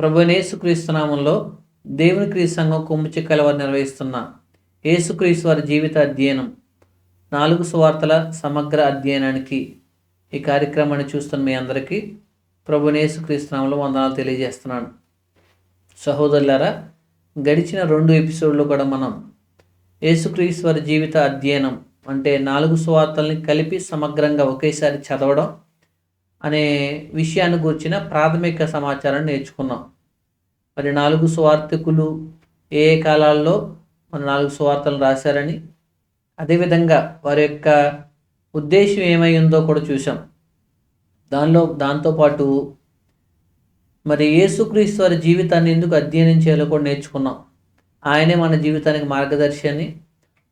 ప్రభునేసుక్రీస్తు నామంలో దేవుని క్రీస్తు సంఘం కొమ్ము చిక్కల వారు నిర్వహిస్తున్న యేసుక్రీస్తు వారి జీవిత అధ్యయనం. నాలుగు సువార్తల సమగ్ర అధ్యయనానికి ఈ కార్యక్రమాన్ని చూస్తున్న మీ అందరికీ ప్రభునేసుక్రీస్తు నామంలో వందనాలు తెలియజేస్తున్నాను. సహోదరులారా గడిచిన రెండు ఎపిసోడ్లు కూడా మనం యేసుక్రీస్తు వారి జీవిత అధ్యయనం అంటే నాలుగు సువార్తల్ని కలిపి సమగ్రంగా ఒకేసారి చదవడం అనే విషయాన్ని గురించిన ప్రాథమిక సమాచారం నేర్చుకున్నాం. మరి నాలుగు స్వార్థికులు ఏ ఏ కాలాల్లో మన నాలుగు సువార్తలు రాశారని. అదేవిధంగా వారి యొక్క ఉద్దేశం ఏమై ఉందో కూడా చూసాం దానిలో దాంతోపాటు మరి యేసుక్రీస్తు వారి జీవితాన్ని ఎందుకు అధ్యయనం చేయాలో కూడా నేర్చుకున్నాం. ఆయనే మన జీవితానికి మార్గదర్శి అని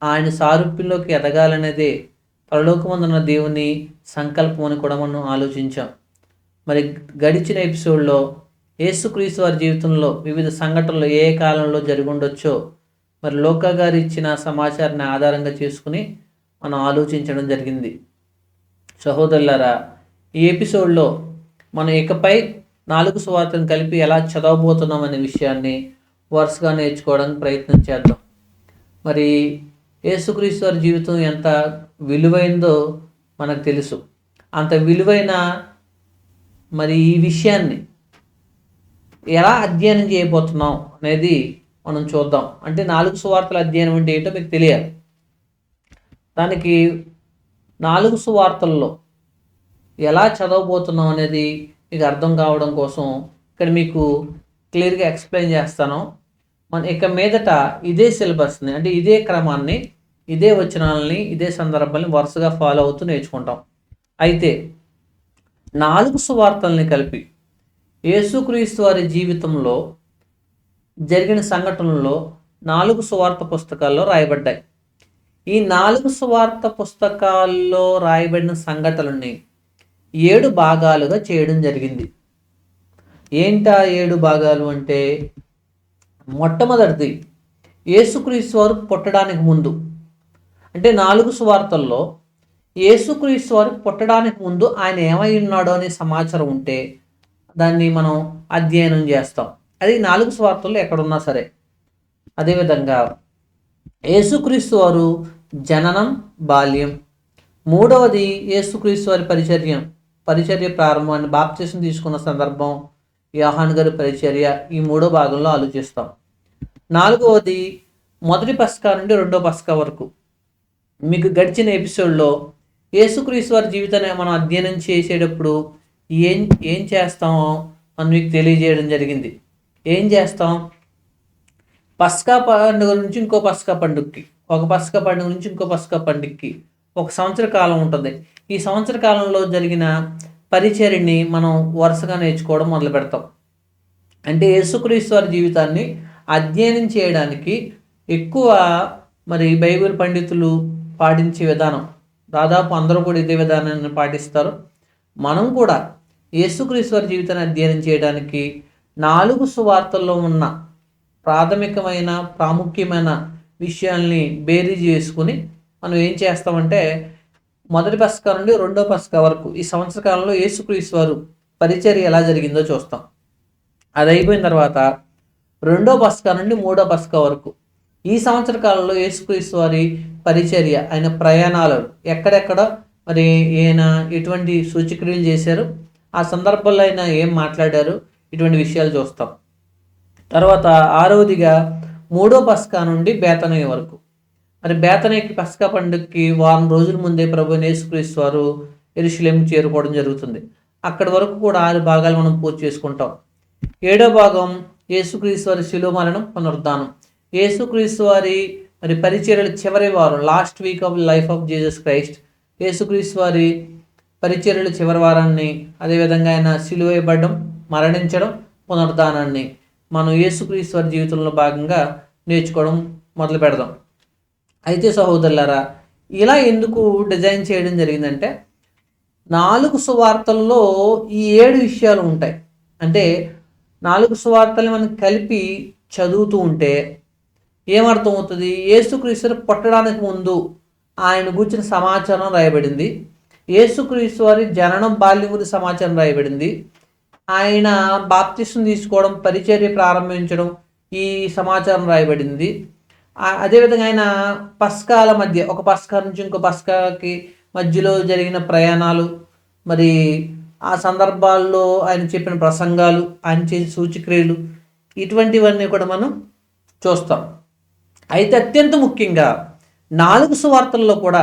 ఆయన సారూప్యంలోకి ఎదగాలనేదే పరలోకమందున్న దేవుని సంకల్పం అని కూడా మనం ఆలోచించాం. మరి గడిచిన ఎపిసోడ్లో యేసుక్రీస్తు వారి జీవితంలో వివిధ సంఘటనలు ఏ కాలంలో జరిగి ఉండొచ్చో మరి లోకా గారు ఇచ్చిన సమాచారాన్ని ఆధారంగా చేసుకుని మనం ఆలోచించడం జరిగింది. సహోదరులారా ఈ ఎపిసోడ్లో మనం ఇకపై నాలుగు సువార్తను కలిపి ఎలా చదవబోతున్నాం అనే విషయాన్ని వరుసగా నేర్చుకోవడానికి ప్రయత్నం చేద్దాం. మరి యేసుక్రీస్తు వారి జీవితం ఎంత విలువైందో మనకు తెలుసు. అంత విలువైన మరి ఈ విషయాన్ని ఎలా అధ్యయనం చేయబోతున్నాం అనేది మనం చూద్దాం. అంటే నాలుగు సువార్తల అధ్యయనం అంటే ఏంటో మీకు తెలియాలి. దానికి నాలుగు సువార్తల్లో ఎలా చదవబోతున్నాం అనేది మీకు అర్థం కావడం కోసం ఇక్కడ మీకు క్లియర్గా ఎక్స్ప్లెయిన్ చేస్తాను. మన ఇక మీదట ఇదే సిలబస్ని అంటే ఇదే క్రమాన్ని ఇదే వచనాలని ఇదే సందర్భాన్ని వరుసగా ఫాలో అవుతూ నేర్చుకుంటాం. అయితే నాలుగు సువార్తల్ని కలిపి యేసుక్రీస్తు వారి జీవితంలో జరిగిన సంఘటనలో నాలుగు సువార్త పుస్తకాల్లో రాయబడ్డాయి. ఈ నాలుగు సువార్త పుస్తకాల్లో రాయబడిన సంఘటనల్ని ఏడు భాగాలుగా చేయడం జరిగింది. ఏంటా ఏడు భాగాలు అంటే మొట్టమొదటిది యేసుక్రీస్తు వారు పుట్టడానికి ముందు అంటే నాలుగు సువార్తల్లో యేసుక్రీస్తు వారు పుట్టడానికి ముందు ఆయన ఏమై ఉన్నాడో అనే సమాచారం ఉంటే దాన్ని మనం అధ్యయనం చేస్తాం. అది నాలుగు సువార్తల్లో ఎక్కడున్నా సరే. అదేవిధంగా యేసుక్రీస్తు వారు జననం బాల్యం. మూడవది యేసుక్రీస్తు వారి పరిచర్యం. పరిచర్య ప్రారంభాన్ని బాప్తిసం తీసుకున్న సందర్భం యోహాన్ గారి పరిచర్య ఈ మూడో భాగంలో ఆలోచిస్తాం. నాలుగవది మొదటి పస్కా నుండి రెండో పస్కా వరకు. మీకు గడిచిన ఎపిసోడ్లో యేసుక్రీస్తు వారి జీవితాన్ని మనం అధ్యయనం చేసేటప్పుడు ఏం ఏం చేస్తామో మనం మీకు తెలియజేయడం జరిగింది. ఏం చేస్తాం? పస్కా పండుగ నుంచి ఇంకో పస్కా పండుగకి ఒక పస్కా పండుగ నుంచి ఇంకో పస్కా పండుగకి ఒక సంవత్సర కాలం ఉంటుంది. ఈ సంవత్సర కాలంలో జరిగిన పరిచర్ని మనం వరుసగా నేర్చుకోవడం మొదలు పెడతాం. అంటే యేసుక్రీస్తు వారి జీవితాన్ని అధ్యయనం చేయడానికి ఎక్కువ మరి బైబిల్ పండితులు పాటించే విధానం. దాదాపు అందరూ కూడా ఇదే విధానాన్ని పాటిస్తారు. మనం కూడా యేసుక్రీస్తు వారి జీవితాన్ని అధ్యయనం చేయడానికి నాలుగు సువార్తల్లో ఉన్న ప్రాథమికమైన ప్రాముఖ్యమైన విషయాల్ని బేరీజ్ చేసుకుని మనం ఏం చేస్తామంటే మొదటి పస్కా నుండి రెండో పస్కా వరకు ఈ సంవత్సర కాలంలో యేసుక్రీస్తు వారు పరిచర్య ఎలా జరిగిందో చూస్తాం. అది అయిపోయిన తర్వాత రెండో పస్కా నుండి మూడో పస్కా వరకు ఈ సంవత్సర కాలంలో యేసుక్రీస్తు వారి పరిచర్య ఆయన ప్రయాణాలు ఎక్కడెక్కడ మరి ఈయన ఎటువంటి సూచక్రియలు చేశారు? ఆ సందర్భంలో ఆయన ఏం మాట్లాడారు? ఇటువంటి విషయాలు చూస్తాం. తర్వాత ఆరవదిగా మూడో పస్కా నుండి బేతనయ్య వరకు. మరి బేతనయ్యకి పస్కా పండుగకి వారం రోజుల ముందే ప్రభు యేసుక్రీస్తు వారు ఎరుశలేం చేరుకోవడం జరుగుతుంది. అక్కడి వరకు కూడా ఆరు భాగాలు మనం పూర్తి చేసుకుంటాం. ఏడో భాగం యేసుక్రీస్తు వారి శిలో మరణం పునరుద్ధానం. యేసుక్రీస్తు వారి మరి పరిచర్యలు చివరి వారం last week of life of Jesus Christ యేసుక్రీస్తు వారి పరిచర్యలు చివరి వారాన్ని అదేవిధంగా ఆయన సిలువేయబడడం మరణించడం పునరుద్ధానాన్ని మనం యేసుక్రీస్తు వారి జీవితంలో భాగంగా నేర్చుకోవడం మొదలు పెడదాం. అయితే సహోదరులారా ఇలా ఎందుకు డిజైన్ చేయడం జరిగిందంటే నాలుగు సువార్తల్లో ఈ ఏడు విషయాలు ఉంటాయి. అంటే నాలుగు సువార్తలు మనం కలిపి చదువుతూ ఉంటే ఏమర్థమవుతుంది? యేసుక్రీస్తుని పుట్టడానికి ముందు ఆయన గురించిన సమాచారం రాయబడింది. యేసుక్రీస్తు వారి జననం బాల్యం గురించి సమాచారం రాయబడింది. ఆయన బాప్తిస్టుని తీసుకోవడం పరిచర్య ప్రారంభించడం ఈ సమాచారం రాయబడింది. అదేవిధంగా ఆయన పస్కాల మధ్య ఒక పస్కా నుంచి ఇంకో పస్కాకి మధ్యలో జరిగిన ప్రయాణాలు మరి ఆ సందర్భాల్లో ఆయన చెప్పిన ప్రసంగాలు ఆయన చేసిన సూచక్రియలు ఇటువంటివన్నీ కూడా మనం చూస్తాం. అయితే అత్యంత ముఖ్యంగా నాలుగు సువార్తల్లో కూడా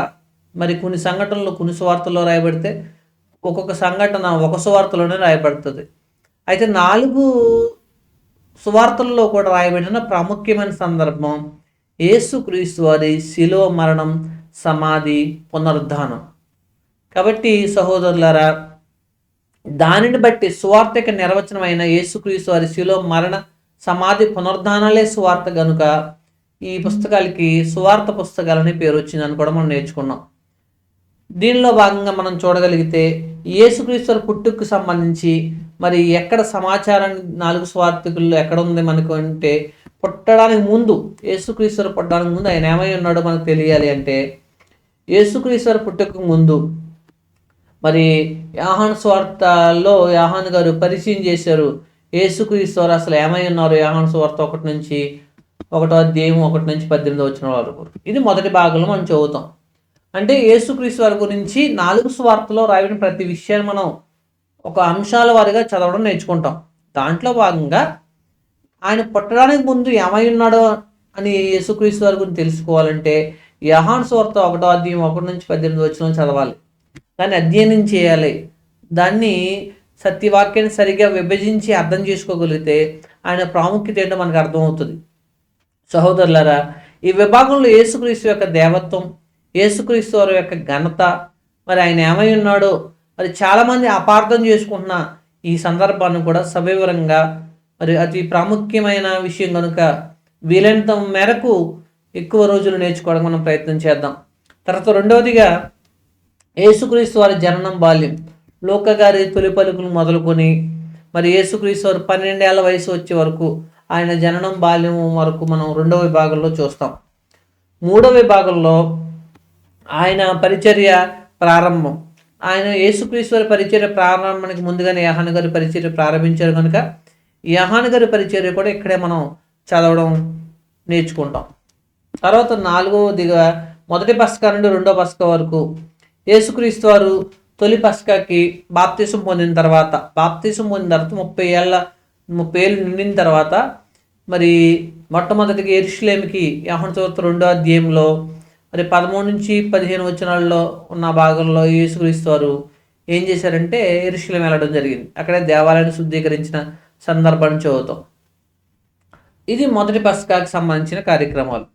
మరి కొన్ని సంఘటనలు కొన్ని సువార్తల్లో రాయబడితే ఒక్కొక్క సంఘటన ఒక సువార్తలోనే రాయబడుతుంది. అయితే నాలుగు సువార్తల్లో కూడా రాయబడిన ప్రాముఖ్యమైన సందర్భం యేసుక్రీస్తు వారి శిలువ మరణం సమాధి పునరుద్ధానం. కాబట్టి సహోదరులారా దానిని బట్టి సువార్తక నిర్వచనమైన యేసుక్రీస్తు వారి శిలో మరణ సమాధి పునరుద్ధానాలే సువార్త కనుక ఈ పుస్తకాలకి సువార్త పుస్తకాలని పేరు వచ్చిందని కూడా మనం నేర్చుకున్నాం. దీనిలో భాగంగా మనం చూడగలిగితే యేసుక్రీస్తుల పుట్టుకు సంబంధించి మరి ఎక్కడ సమాచారం నాలుగు స్వార్థికుల్లో ఎక్కడ ఉంది మనకు అంటే పుట్టడానికి ముందు యేసుక్రీస్తులు పుట్టడానికి ముందు ఆయన ఏమై ఉన్నాడో మనకు తెలియాలి అంటే యేసుక్రీస్తు పుట్టుకు ముందు మరి యాహాన్ స్వార్థలో యాహాన్ గారు పరిచయం చేశారు. యేసుక్రీస్తు అసలు ఏమై ఉన్నారు? యాహాన్ స్వార్థ ఒకటి నుంచి ఒకటో అధ్యాయం ఒకటి నుంచి పద్దెనిమిది వచ్చిన వరకు ఇది మొదటి భాగంలో మనం చదువుతాం. అంటే యేసుక్రీస్తు వారి గురించి నాలుగు స్వార్థలో రాయబడిన ప్రతి విషయాన్ని మనం ఒక అంశాల వారిగా చదవడం నేర్చుకుంటాం. దాంట్లో భాగంగా ఆయన పుట్టడానికి ముందు ఏమై ఉన్నాడో అని యేసుక్రీస్తు వారి గురించి తెలుసుకోవాలంటే యహాన్ స్వార్థ ఒకటో అధ్యాయం ఒకటి నుంచి పద్దెనిమిది వచ్చిన చదవాలి. దాన్ని అధ్యయనం చేయాలి. దాన్ని సత్యవాక్యాన్ని సరిగ్గా విభజించి అర్థం చేసుకోగలిగితే ఆయన ప్రాముఖ్యత ఏంటో మనకు అర్థమవుతుంది. సహోదరులరా ఈ విభాగంలో యేసుక్రీస్తు యొక్క దేవత్వం యేసుక్రీస్తు వారి యొక్క ఘనత మరి ఆయన ఏమై ఉన్నాడో మరి చాలామంది అపార్థం చేసుకుంటున్న ఈ సందర్భాన్ని కూడా సవివరంగా మరి అతి ప్రాముఖ్యమైన విషయం కనుక వీలైనంత మేరకు ఎక్కువ రోజులు నేర్చుకోవడం మనం ప్రయత్నం చేద్దాం. తర్వాత రెండవదిగా యేసుక్రీస్తు వారి జననం బాల్యం. లోకగారి తొలి పలుకులు మొదలుకొని మరి యేసుక్రీస్తు వారు పన్నెండేళ్ళ వయసు వచ్చే వరకు ఆయన జననం బాల్యం వరకు మనం రెండవ విభాగంలో చూస్తాం. మూడవ విభాగంలో ఆయన పరిచర్య ప్రారంభం. ఆయన యేసుక్రీస్తు వారి పరిచర్య ప్రారంభానికి ముందుగానే యహాన్ గారి పరిచర్య ప్రారంభించారు కనుక యహాన్ గారి పరిచర్య కూడా ఇక్కడే మనం చదవడం నేర్చుకుంటాం. తర్వాత నాలుగవదిగా మొదటి పస్కా నుండి రెండో పస్కా వరకు యేసుక్రీస్తు వారు తొలి పస్కాకి బాప్తీసం పొందిన తర్వాత బాప్తీసం పొందిన తర్వాత ముప్పై ఏళ్ళ ముప్పై నిండిన తర్వాత మరి మొట్టమొదటిగా ఎరుషులేమికి యహన సువార్త రెండో అధ్యాయంలో మరి పదమూడు నుంచి పదిహేను వచనాల్లో ఉన్న భాగంలో యేసుక్రీస్తు వారు ఏం చేశారంటే ఎరుషులేం వెళ్ళడం జరిగింది. అక్కడే దేవాలయాన్ని శుద్ధీకరించిన సందర్భాన్ని చదువుతాం. ఇది మొదటి పస్కాకి సంబంధించిన కార్యక్రమాలు.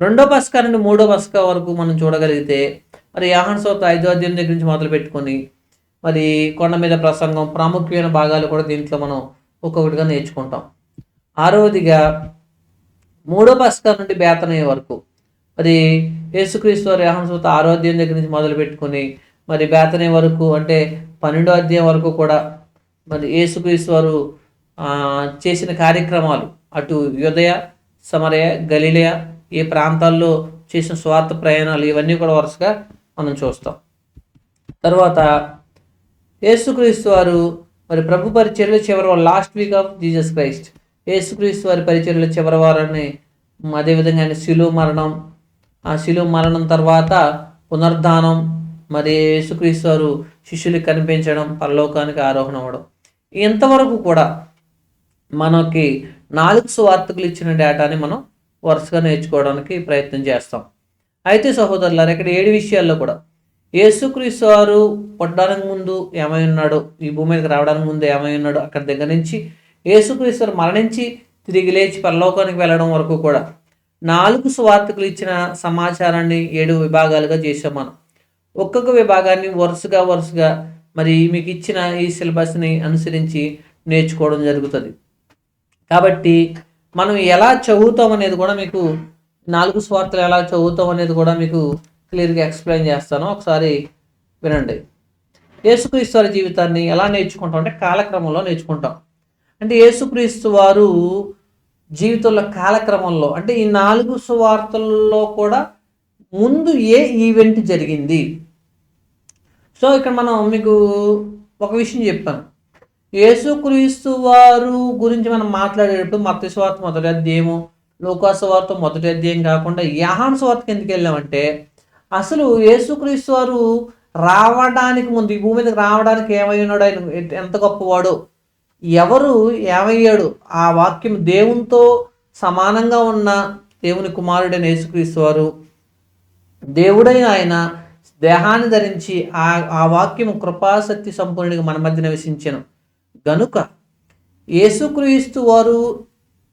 రెండో పస్కా నుండి మూడో పస్కా వరకు మనం చూడగలిగితే మరి యాహన్ సోత ఐదో అధ్యాయం దగ్గర నుంచి మొదలు పెట్టుకొని మరి కొండ మీద ప్రసంగం ప్రాముఖ్యమైన భాగాలు కూడా దీంట్లో మనం ఒక్కొక్కటిగా నేర్చుకుంటాం. ఆరవదిగా మూడో పస్కా నుండి బేతనయ్యే వరకు మరి యేసుక్రీస్తు వారి యాహన్ ఆరో అధ్యాయం దగ్గర నుంచి మొదలు పెట్టుకొని మరి బేతనే వరకు అంటే పన్నెండో అధ్యాయం వరకు కూడా మరి యేసుక్రీస్తు వారు చేసిన కార్యక్రమాలు అటు యుదయ సమరయ గలిలయ ఈ ప్రాంతాల్లో చేసిన స్వార్థ ప్రయాణాలు ఇవన్నీ కూడా వరుసగా మనం చూస్తాం. తర్వాత యేసుక్రీస్తు వారు మరి ప్రభు పరిచర్యలు చివరి last week of Jesus Christ యేసుక్రీస్తు వారి పరిచర్యలు చివరి వారాన్ని అదేవిధంగా ఆయన శిలువ మరణం ఆ శిలువ మరణం తర్వాత పునర్ధానం మరి యేసుక్రీస్తు వారు శిష్యులకు కనిపించడం పరలోకానికి ఆరోహణ అవ్వడం. ఇంతవరకు కూడా మనకి నాలుగు సువార్తకులు ఇచ్చిన డేటాని మనం వరుసగా నేర్చుకోవడానికి ప్రయత్నం చేస్తాం. అయితే సహోదరులారు ఇక్కడ ఏడు విషయాల్లో కూడా యేసుక్రీస్తు వారు పుట్టడానికి ముందు ఏమై ఉన్నాడు? ఈ భూమి మీదకి రావడానికి ముందు ఏమై ఉన్నాడు? అక్కడ దగ్గర నుంచి యేసుక్రీస్తు వారు మరణించి తిరిగి లేచి పరలోకానికి వెళ్ళడం వరకు కూడా నాలుగు స్వార్థకులు ఇచ్చిన సమాచారాన్ని ఏడు విభాగాలుగా చేసాం మనం. ఒక్కొక్క విభాగాన్ని వరుసగా వరుసగా మరి మీకు ఇచ్చిన ఈ సిలబస్ని అనుసరించి నేర్చుకోవడం జరుగుతుంది. కాబట్టి మనం ఎలా చదువుతాం అనేది కూడా మీకు నాలుగు స్వార్థలు ఎలా చదువుతాం అనేది కూడా మీకు క్లియర్గా ఎక్స్ప్లెయిన్ చేస్తాను. ఒకసారి వినండి. యేసుక్రీస్తు వారి జీవితాన్ని ఎలా నేర్చుకుంటాం అంటే కాలక్రమంలో నేర్చుకుంటాం. అంటే యేసుక్రీస్తు వారు జీవితంలో కాలక్రమంలో అంటే ఈ నాలుగు సువార్తల్లో కూడా ముందు ఏ ఈవెంట్ జరిగింది? సో ఇక్కడ మనం మీకు ఒక విషయం చెప్పాను యేసుక్రీస్తు వారు గురించి మనం మాట్లాడేటప్పుడు మత స్వార్థ మొదటి అధ్యాయము లోకాసు వార్త మొదటి అధ్యాయం కాకుండా యాహాన్ స్వార్థకి ఎందుకు వెళ్ళామంటే అసలు యేసుక్రీస్తు వారు రావడానికి ముందు ఈ భూమి మీదకి రావడానికి ఏమై ఉన్నాడు ఆయన? ఎంత గొప్పవాడు? ఎవరు ఏమయ్యాడు? ఆ వాక్యం దేవునితో సమానంగా ఉన్న దేవుని కుమారుడైన యేసుక్రీస్తు వారు దేవుడైన ఆయన దేహాన్ని ధరించి ఆ ఆ వాక్యం కృపాసక్తి సంపూర్ణుడిగా మన మధ్య నివసించాను. గనుక యేసుక్రీస్తు వారు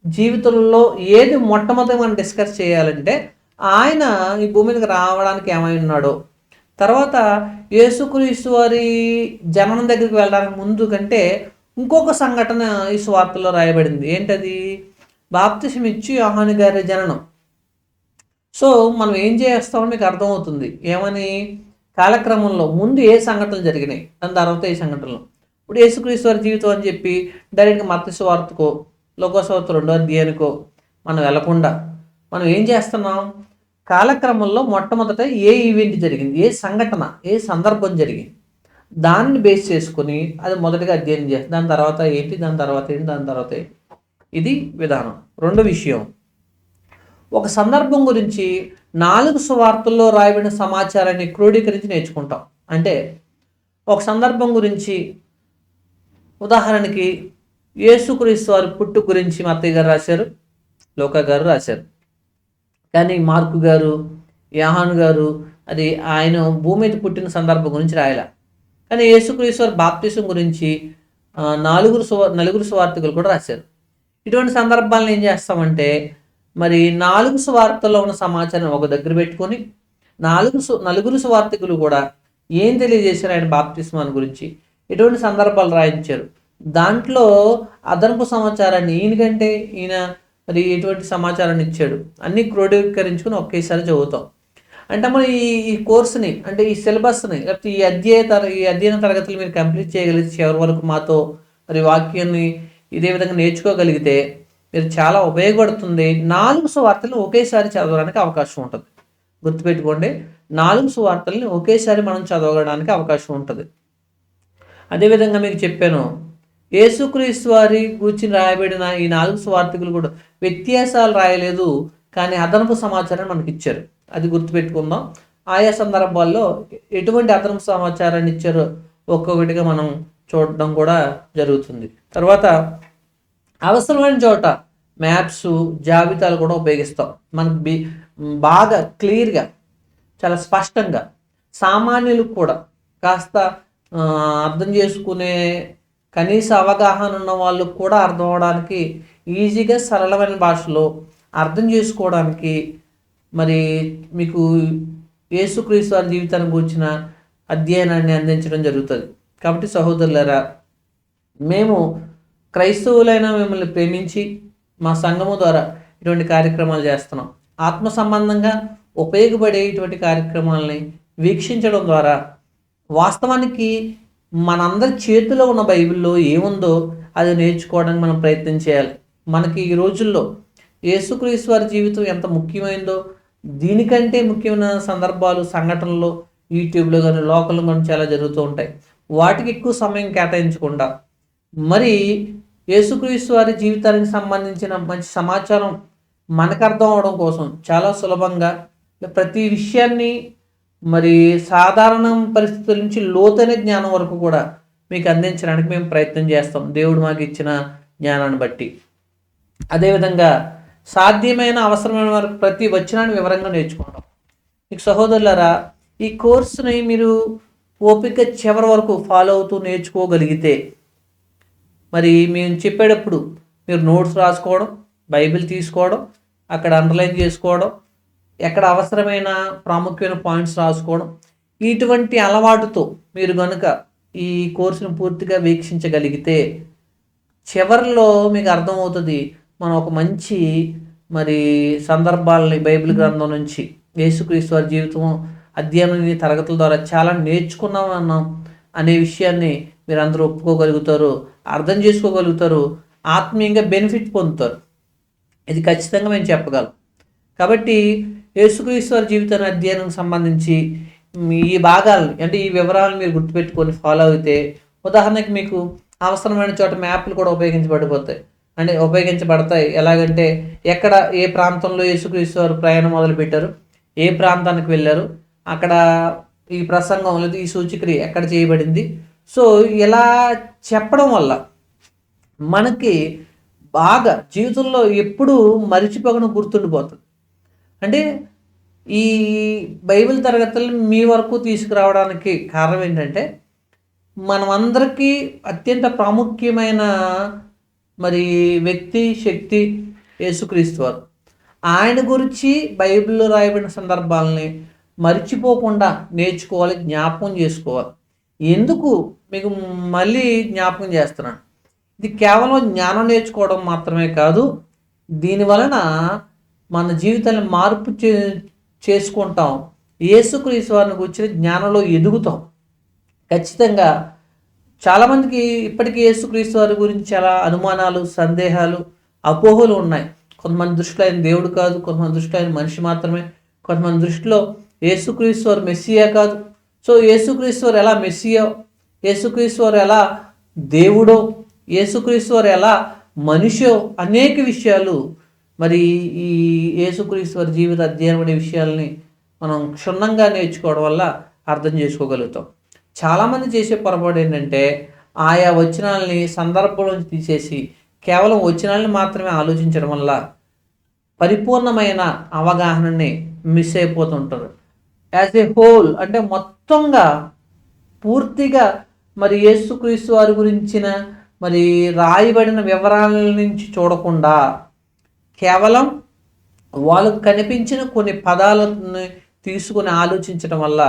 జీవితంలో ఏది మొట్టమొదటి మనం డిస్కస్ చేయాలంటే ఆయన ఈ భూమి మీదకి రావడానికి ఏమై ఉన్నాడో. తర్వాత యేసుక్రీస్తు వారి జననం దగ్గరికి వెళ్ళడానికి ముందు కంటే ఇంకొక సంఘటన ఈ స్వార్థలో రాయబడింది. ఏంటది? బాప్తిసం ఇచ్చి యోహాని గారి జననం. సో మనం ఏం చేస్తామో మీకు అర్థమవుతుంది. ఏమని? కాలక్రమంలో ముందు ఏ సంఘటనలు జరిగినాయి? దాని తర్వాత ఏ సంఘటనలు? ఇప్పుడు యేసుక్రీస్తు వారి జీవితం అని చెప్పి డైరెక్ట్గా మత్స్య స్వార్థకో లోకోస్వార్థ రెండో అధ్యాయానికో మనం వెళ్ళకుండా మనం ఏం చేస్తున్నాం? కాలక్రమంలో మొట్టమొదట ఏ ఈవెంట్ జరిగింది? ఏ సంఘటన? ఏ సందర్భం జరిగింది? దాన్ని బేస్ చేసుకుని అది మొదటగా అధ్యయనం చేస్తుంది దాని తర్వాత ఏంటి? దాని తర్వాత ఏంటి? దాని తర్వాత ఏంటి? ఇది విధానం. రెండో విషయం. ఒక సందర్భం గురించి నాలుగు సువార్తల్లో రాయబడిన సమాచారాన్ని క్రోడీకరించి నేర్చుకుంటాం. అంటే ఒక సందర్భం గురించి ఉదాహరణకి యేసుక్రీస్తు వారి పుట్టు గురించి మా అత్తయ్య గారు రాశారు లోక గారు రాశారు. కానీ మార్కు గారు యాహాన్ గారు అది ఆయన భూమి మీద పుట్టిన సందర్భం గురించి రాయాల. కానీ యేసుక్రీశ్వర్ బాప్తిసం గురించి నాలుగురు సువా నలుగురు సువార్థికులు కూడా రాశారు. ఇటువంటి సందర్భాలను ఏం చేస్తామంటే మరి నాలుగు సువార్తల్లో ఉన్న సమాచారం ఒక దగ్గర పెట్టుకొని నాలుగు సు నలుగురు సువార్థికులు కూడా ఏం తెలియజేశారు ఆయన బాప్తిస్మాన్ గురించి? ఎటువంటి సందర్భాలు రాయించారు. దాంట్లో అదనపు సమాచారాన్ని ఈయనకంటే ఈయన మరి ఎటువంటి సమాచారాన్ని ఇచ్చాడు? అన్ని క్రోడీకరించుకుని ఒకేసారి చదువుతాం. అంటే మనం ఈ ఈ కోర్సుని అంటే ఈ సిలబస్ని లేకపోతే ఈ అధ్యయ తర ఈ అధ్యయన తరగతులు మీరు కంప్లీట్ చేయగలిగితే చివరి వరకు మాతో మరి వాక్యాన్ని ఇదే విధంగా నేర్చుకోగలిగితే మీరు చాలా ఉపయోగపడుతుంది. నాలుగు సువార్తలను ఒకేసారి చదవడానికి అవకాశం ఉంటుంది. గుర్తుపెట్టుకోండి నాలుగు సువార్తల్ని ఒకేసారి మనం చదవడానికి అవకాశం ఉంటుంది. అదేవిధంగా మీకు చెప్పాను యేసుక్రీస్తు వారి గూర్చి రాయబడిన ఈ నాలుగు స్వార్థికులు కూడా వ్యత్యాసాలు రాయలేదు కానీ అదనపు సమాచారాన్ని మనకి ఇచ్చారు. అది గుర్తుపెట్టుకుందాం. ఆయా సందర్భాల్లో ఎటువంటి అదనపు సమాచారాన్ని ఇచ్చారో ఒక్కొక్కటిగా మనం చూడడం కూడా జరుగుతుంది. తర్వాత అవసరమైన చోట మ్యాప్స్ జాబితాలు కూడా ఉపయోగిస్తాం. మనకు బి బాగా క్లియర్గా చాలా స్పష్టంగా సామాన్యులకు కూడా కాస్త అర్థం చేసుకునే కనీస అవగాహన ఉన్న వాళ్ళకు కూడా అర్థం అవడానికి ఈజీగా సరళమైన భాషలో అర్థం చేసుకోవడానికి మరి మీకు యేసుక్రీస్తు వారి జీవితానికి వచ్చిన అధ్యయనాన్ని అందించడం జరుగుతుంది. కాబట్టి సహోదరులరా మేము క్రైస్తవులైన మిమ్మల్ని ప్రేమించి మా సంఘము ద్వారా ఇటువంటి కార్యక్రమాలు చేస్తున్నాం. ఆత్మ సంబంధంగా ఉపయోగపడే ఇటువంటి కార్యక్రమాలని వీక్షించడం ద్వారా వాస్తవానికి మనందరి చేతిలో ఉన్న బైబిల్లో ఏముందో అది నేర్చుకోవడానికి మనం ప్రయత్నం చేయాలి. మనకి ఈ రోజుల్లో యేసుక్రీస్తు వారి జీవితం ఎంత ముఖ్యమైందో దీనికంటే ముఖ్యమైన సందర్భాలు సంఘటనలు యూట్యూబ్లో కానీ లోకల్లో కానీ చాలా జరుగుతూ ఉంటాయి. వాటికి ఎక్కువ సమయం కేటాయించకుండా. మరి యేసుక్రీస్తు వారి జీవితానికి సంబంధించిన మంచి సమాచారం మనకు అర్థం అవడం కోసం చాలా సులభంగా ప్రతి విషయాన్ని మరి సాధారణ పరిస్థితుల నుంచి లోతైన జ్ఞానం వరకు కూడా మీకు అందించడానికి మేము ప్రయత్నం చేస్తాం. దేవుడు మాకు ఇచ్చిన జ్ఞానాన్ని బట్టి. అదేవిధంగా సాధ్యమైన అవసరమైన వరకు ప్రతి వచ్చినాన్ని వివరంగా నేర్చుకుంటాం. మీకు సహోదరులారా ఈ కోర్సుని మీరు ఓపిక చివరి వరకు ఫాలో అవుతూ నేర్చుకోగలిగితే మరి మేము చెప్పేటప్పుడు మీరు నోట్స్ రాసుకోవడం బైబిల్ తీసుకోవడం అక్కడ అండర్లైన్ చేసుకోవడం ఎక్కడ అవసరమైన ప్రాముఖ్యమైన పాయింట్స్ రాసుకోవడం. ఇటువంటి అలవాటుతో మీరు కనుక ఈ కోర్సును పూర్తిగా వీక్షించగలిగితే చివరిలో మీకు అర్థమవుతుంది మనం ఒక మంచి మరి సందర్భాలని బైబిల్ గ్రంథం నుంచి యేసుక్రీస్తు వారి జీవితం అధ్యయనం తరగతుల ద్వారా చాలా నేర్చుకున్నాం అన్నాం అనే విషయాన్ని మీరు అందరూ ఒప్పుకోగలుగుతారు అర్థం చేసుకోగలుగుతారు ఆత్మీయంగా బెనిఫిట్ పొందుతారు. ఇది ఖచ్చితంగా మేము చెప్పగలం. కాబట్టి యేసుక్రీశ్వర జీవితాన్ని అధ్యయనం సంబంధించి ఈ భాగాలు అంటే ఈ వివరాలను మీరు గుర్తుపెట్టుకొని ఫాలో అయితే ఉదాహరణకి మీకు అవసరమైన చోట మ్యాప్లు కూడా ఉపయోగించబడిపోతాయి. అంటే ఉపయోగించబడతాయి. ఎలాగంటే ఎక్కడ ఏ ప్రాంతంలో యేసుక్రీస్తు వారు ప్రయాణం మొదలుపెట్టారు ఏ ప్రాంతానికి వెళ్ళారు అక్కడ ఈ ప్రసంగం లేదు ఈ సూచిక్రియ ఎక్కడ చేయబడింది. సో ఇలా చెప్పడం వల్ల మనకి బాగా జీవితంలో ఎప్పుడూ మరిచిపోకుండా గుర్తుండిపోతుంది. అంటే ఈ బైబిల్ తరగతులు మీ వరకు తీసుకురావడానికి కారణం ఏంటంటే మనమందరికీ అత్యంత ప్రాముఖ్యమైన మరి వ్యక్తి శక్తి యేసుక్రీస్తు వారు. ఆయన గురించి బైబిల్లో రాయబడిన సందర్భాలని మర్చిపోకుండా నేర్చుకోవాలి జ్ఞాపకం చేసుకోవాలి. ఎందుకు? మీకు మళ్ళీ జ్ఞాపకం చేస్తున్నాను. ఇది కేవలం జ్ఞానం నేర్చుకోవడం మాత్రమే కాదు దీని వలన మన జీవితాన్ని మార్పు చే చేసుకుంటాం. యేసుక్రీస్తు వారిని గురించి జ్ఞానంలో ఎదుగుతాం. ఖచ్చితంగా చాలామందికి ఇప్పటికీ యేసుక్రీస్తు వారి గురించి చాలా అనుమానాలు సందేహాలు అపోహలు ఉన్నాయి. కొంతమంది దృష్టిలో ఆయన దేవుడు కాదు కొంతమంది దృష్టిలో ఆయన మనిషి మాత్రమే కొంతమంది దృష్టిలో యేసుక్రీస్తు వారు మెస్సియా కాదు. సో యేసుక్రీస్తు వారు ఎలా మెస్సియో యేసుక్రీస్తు వారు ఎలా దేవుడో యేసుక్రీస్తు వారు ఎలా మనిషో అనేక విషయాలు మరి ఈ యేసుక్రీస్తు వారి జీవిత అధ్యయనం అనే విషయాల్ని మనం క్షుణ్ణంగా నేర్చుకోవడం వల్ల అర్థం చేసుకోగలుగుతాం. చాలామంది చేసే పొరపాటు ఏంటంటే ఆయా వచనాలని సందర్భంలోంచి తీసేసి కేవలం వచనాలని మాత్రమే ఆలోచించడం వల్ల పరిపూర్ణమైన అవగాహనని మిస్ అయిపోతుంటారు. యాజ్ ఏ హోల్ అంటే మొత్తంగా పూర్తిగా మరి యేసుక్రీస్తు వారి గురించిన మరి రాయబడిన వివరాల నుంచి చూడకుండా కేవలం వాళ్ళకు కనిపించిన కొన్ని పదాలను తీసుకుని ఆలోచించడం వల్ల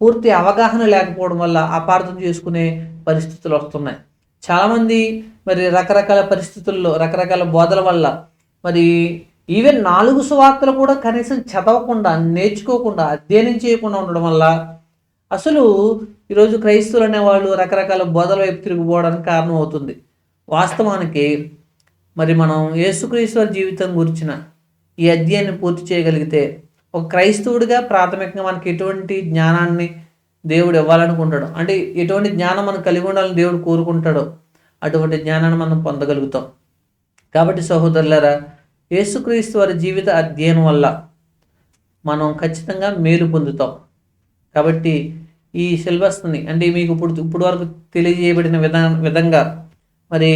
పూర్తి అవగాహన లేకపోవడం వల్ల అపార్థం చేసుకునే పరిస్థితులు వస్తున్నాయి. చాలామంది మరి రకరకాల పరిస్థితుల్లో రకరకాల బోధల వల్ల మరి ఈవెన్ నాలుగు సువార్తలు కూడా కనీసం చదవకుండా నేర్చుకోకుండా అధ్యయనం చేయకుండా ఉండడం వల్ల అసలు ఈరోజు క్రైస్తవులు అనేవాళ్ళు రకరకాల బోధల వైపు తిరిగిపోవడానికి కారణం అవుతుంది వాస్తవానికి మరి మనం యేసుక్రీశ్వర జీవితం గురించిన ఈ అధ్యయనం పూర్తి చేయగలిగితే ఒక క్రైస్తవుడిగా ప్రాథమికంగా మనకి ఎటువంటి జ్ఞానాన్ని దేవుడు ఇవ్వాలనుకుంటాడు అంటే ఎటువంటి జ్ఞానం మనం కలిగి ఉండాలని దేవుడు కోరుకుంటాడో అటువంటి జ్ఞానాన్ని మనం పొందగలుగుతాం. కాబట్టి సహోదరులారా యేసుక్రీస్తు వారి జీవిత అధ్యయనం వల్ల మనం ఖచ్చితంగా మేలు పొందుతాం. కాబట్టి ఈ సిలబస్ని అంటే మీకు ఇప్పుడు ఇప్పుడు వరకు తెలియజేయబడిన విధా విధంగా మరి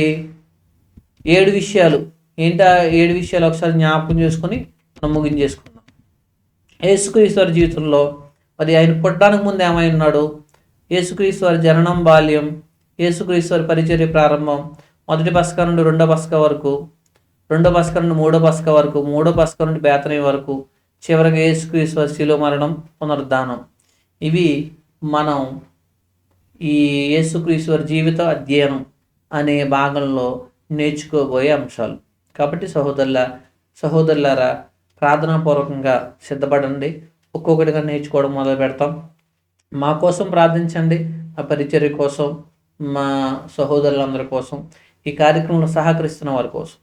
ఏడు విషయాలు. ఏంటా ఏడు విషయాలు ఒకసారి జ్ఞాపకం చేసుకొని మనం ముగించేసుకుందాం. యేసుక్రీశ్వర జీవితంలో మరి ఆయన పుట్టడానికి ముందు ఏమై ఉన్నాడు? యేసుక్రీశ్వర జననం బాల్యం యేసుక్రీశ్వర పరిచర్య ప్రారంభం మొదటి పసక నుండి రెండో పసక వరకు రెండో పసక నుండి మూడో పసక వరకు మూడో పసక నుండి బేతనీ వరకు చివరిగా యేసుక్రీశ్వర శిలో మరణం పునరుద్ధానం. ఇవి మనం ఈ యేసుక్రీశ్వర జీవిత అధ్యయనం అనే భాగంలో నేర్చుకోబోయే అంశాలు. కాబట్టి సహోదరుల సహోదరులారా ప్రార్థనాపూర్వకంగా సిద్ధపడండి. ఒక్కొక్కటిగా నేర్చుకోవడం మొదలు పెడతాం. మా కోసం ప్రార్థించండి. మా పరిచర్య కోసం మా సహోదరులందరి కోసం ఈ కార్యక్రమంలో సహకరిస్తున్న వారి కోసం.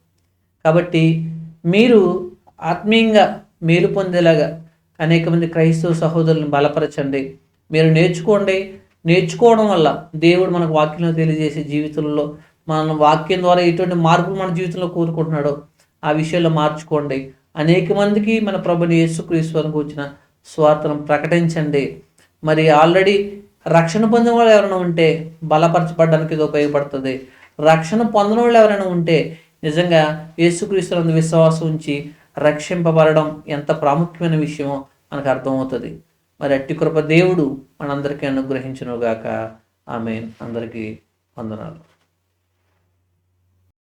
కాబట్టి మీరు ఆత్మీయంగా మేలు పొందేలాగా అనేక మంది క్రైస్తవ సహోదరులను బలపరచండి. మీరు నేర్చుకోండి. నేర్చుకోవడం వల్ల దేవుడు మనకు వాక్యంలో తెలియజేసే జీవితంలో మన వాక్యం ద్వారా ఎటువంటి మార్పులు మన జీవితంలో కోరుకుంటున్నాడో ఆ విషయంలో మార్చుకోండి. అనేక మందికి మన ప్రభుని యేసుక్రీశ్వరం కూర్చిన స్వార్థను ప్రకటించండి. మరి ఆల్రెడీ రక్షణ పొందిన వాళ్ళు ఎవరైనా ఉంటే బలపరచబడడానికి ఇది ఉపయోగపడుతుంది. రక్షణ పొందిన వాళ్ళు ఎవరైనా ఉంటే నిజంగా యేసుక్రీస్తులందు విశ్వాసం ఉంచి రక్షింపబడడం ఎంత ప్రాముఖ్యమైన విషయమో మనకు అర్థమవుతుంది. మరి అట్టి కృప దేవుడు మనందరికీ అనుగ్రహించునుగాక. ఆమె అందరికీ వందనాలు.